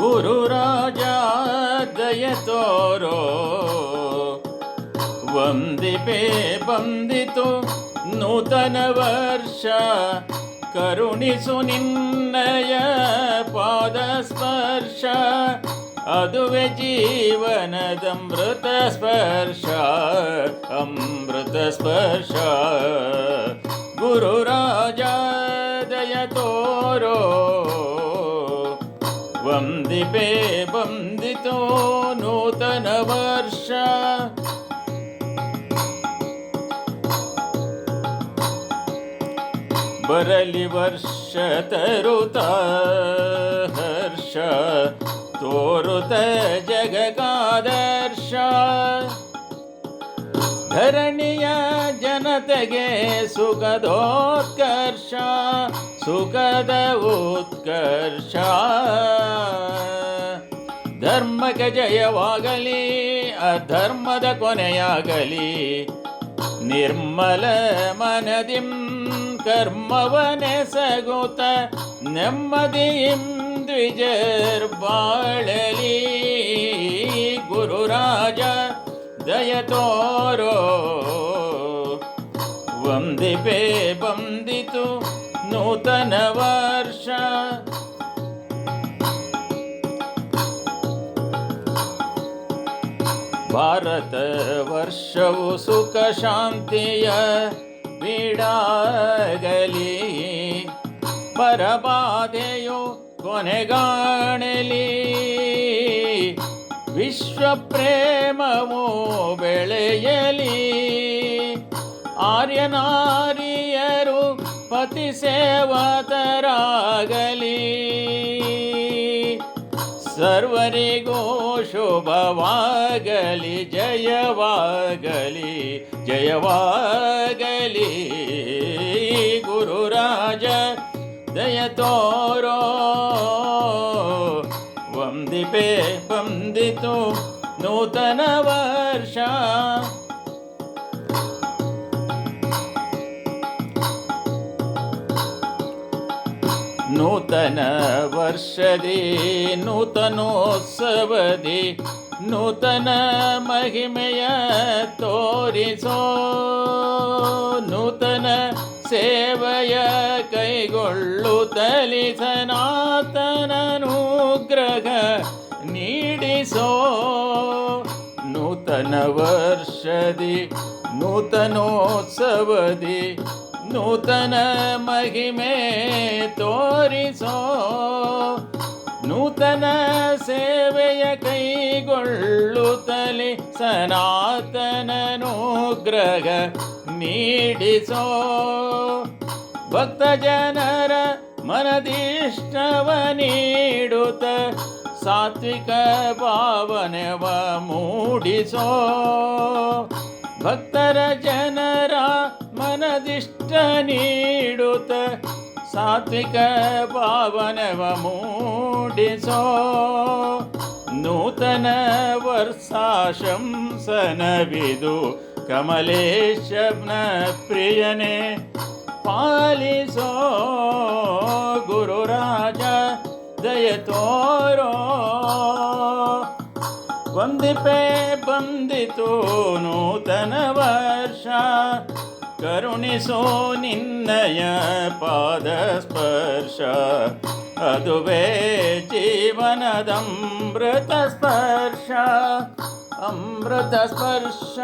गुरुराजा दयतोरो वन्दिपे वन्दितो नूतनवर्ष करुणि सुनिन्दय पादस्पर्श। अदुवे जीवनदमृतस्पर्श अमृतस्पर्श। ಬಂದಿತೋ ನೂತನ ವರ್ಷ ಬರಲಿ ವರ್ಷ ತರುತ ಹರ್ಷ ತೋರುತ ಜಗಕಾದರ್ಶ ಧರಣಿಯ ಜನತೆಗೆ ಸುಖದೋತ್ಕರ್ಷ ಸುಖದ ಉತ್ಕರ್ಷ ಧರ್ಮಕ್ಕೆ ಜಯವಾಗಲಿ ಅಧರ್ಮದ ಕೊನೆಯಾಗಲಿ. ನಿರ್ಮಲ ಮನದಿಂ ಕರ್ಮವನೆಸಗುತ ನೆಮ್ಮದಿಂ ದ್ವಿಜರ್ಬಾಳಲಿ ಬಾಳಲಿ. ಗುರುರಾಜ, ದಯ ತೋರೋ. ವಂದಿಪೆ ಬಂದಿತು ನೂತನ ವರ್ಷ. ಭಾರತ ವರ್ಷವು ಸುಖ ಶಾಂತಿಯ ಬೀಡಾಗಲಿ. ಪರಬಾಧೆಯು ಕೊನೆಗಾಣಲಿ. ವಿಶ್ವ ಪ್ರೇಮವು ಬೆಳೆಯಲಿ. ಆರ್ಯನಾರಿಯರು ಪತಿ ಸೇವತರಾಗಲಿ ಸರ್ವರಿಗೂ ಶುಭವಾಗಲಿ ಜಯವಾಗಲಿ ಜಯವಾಗಲಿ ಗುರುರಾಜ ದಯ ತೋರೋ ವಂದಿಪೆ ಬಂದಿತು ನೂತನ ವರ್ಷ ನೂತನ ವರ್ಷದಿ, ನೂತನೋತ್ಸವದಿ, ನೂತನ ಮಹಿಮೆಯ ತೋರಿಸೋ, ನೂತನ ಸೇವೆಯ ಕೈಗೊಳ್ಳು ಕೈಗೊಳ್ಳುತ್ತಲಿ ಸನಾತನನುಗ್ರಹ ನೀಡಿಸೋ. ನೂತನ ವರ್ಷದಿ, ನೂತನೋತ್ಸವದಿ ನೂತನ ಮಹಿಮೆ ತೋರಿಸೋ, ನೂತನ ಸೇವೆಯ ಕೈಗೊಳ್ಳುತ್ತಲಿ ಸನಾತನನುಗ್ರಹ ನೀಡಿಸೋ. ಭಕ್ತ ಜನರ ಮನದಿಷ್ಟವ ನೀಡುತ್ತ ಸಾತ್ವಿಕ ಭಾವನೆವ ಮೂಡಿಸೋ. ಭಕ್ತರ ಜನರ ಮನದಿಷ್ಟ ನೀಡುತ್ತ ಸಾತ್ವಿಕ ಪಾವನವ ಮೂಡಿಸೋ ನೂತನ ವರ್ಷಾಶಂಸನವಿದು ಕಮಲೇಶನ ಪ್ರಿಯನೇ ಪಾಲಿಸೋ ಗುರುರಾಜ ದಯ ತೋರೋ. ವಂದಿಪೆ ಬಂದಿತು ನೂತನ ವರ್ಷ. ಕರುಣಿಸೋ ನಿನ್ನಯ ಪಾದ ಸ್ಪರ್ಶ ಅದುವೇ ಜೀವನದಮೃತ ಸ್ಪರ್ಶ ಅಮೃತ ಸ್ಪರ್ಶ